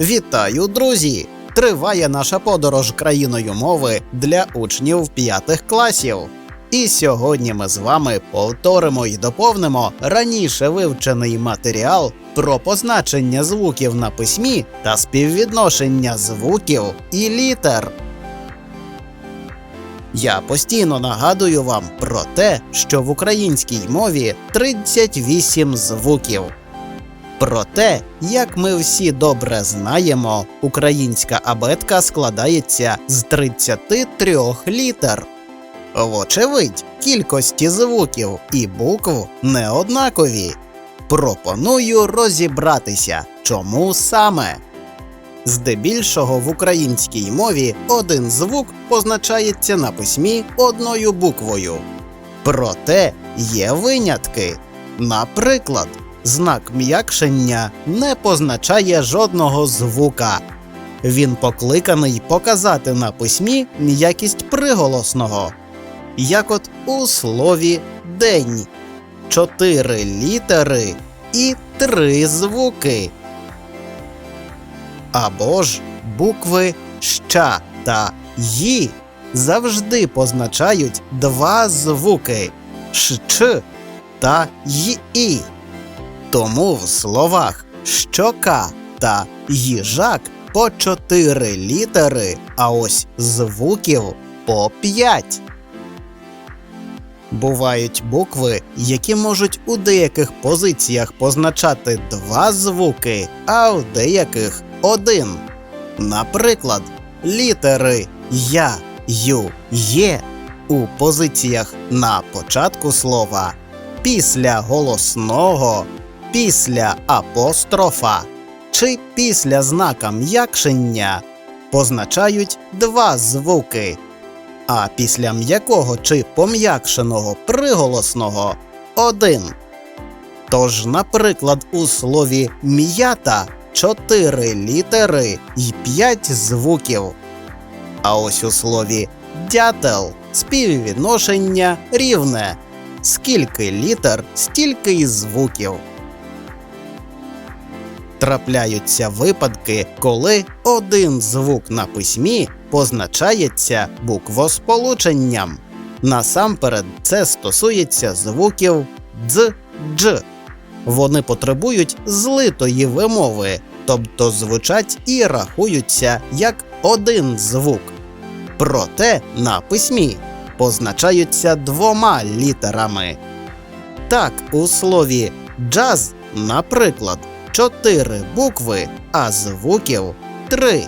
Вітаю, друзі! Триває наша подорож країною мови для учнів п'ятих класів. І сьогодні ми з вами повторимо і доповнимо раніше вивчений матеріал про позначення звуків на письмі та співвідношення звуків і літер. Я постійно нагадую вам про те, що в українській мові 38 звуків. Проте, як ми всі добре знаємо, українська абетка складається з 33 літер. Вочевидь, кількості звуків і букв не однакові. Пропоную розібратися, чому саме. Здебільшого в українській мові один звук позначається на письмі одною буквою. Проте є винятки. Наприклад, знак м'якшення не позначає жодного звука. Він покликаний показати на письмі м'якість приголосного, як от у слові день чотири літери і три звуки. Або ж букви ща та ї завжди позначають два звуки щ та й. Тому в словах щока та їжак по чотири літери, а ось звуків по п'ять. Бувають букви, які можуть у деяких позиціях позначати два звуки, а в деяких один. Наприклад, літери Я, Ю, Є у позиціях на початку слова, після голосного, після апострофа чи після знака м'якшення позначають два звуки, а після м'якого чи пом'якшеного приголосного один. Тож, наприклад, у слові м'ята чотири літери і п'ять звуків. А ось у слові дятел співвідношення рівне. Скільки літер, стільки й звуків. Трапляються випадки, коли один звук на письмі позначається буквосполученням. Насамперед, це стосується звуків дз, дж. Вони потребують злитої вимови, тобто звучать і рахуються як один звук. Проте на письмі позначаються двома літерами. Так, у слові джаз, наприклад, чотири букви, а звуків три.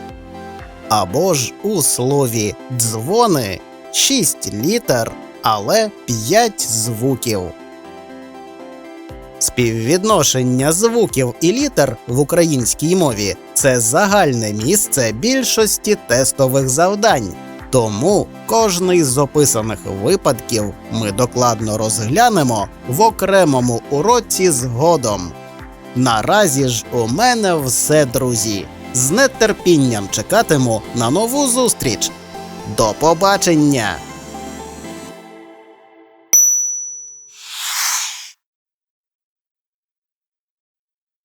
Або ж у слові дзвони шість літер, але п'ять звуків. Співвідношення звуків і літер в українській мові це загальне місце більшості тестових завдань. Тому кожний з описаних випадків ми докладно розглянемо в окремому уроці згодом. Наразі ж у мене все, друзі. З нетерпінням чекатиму на нову зустріч. До побачення!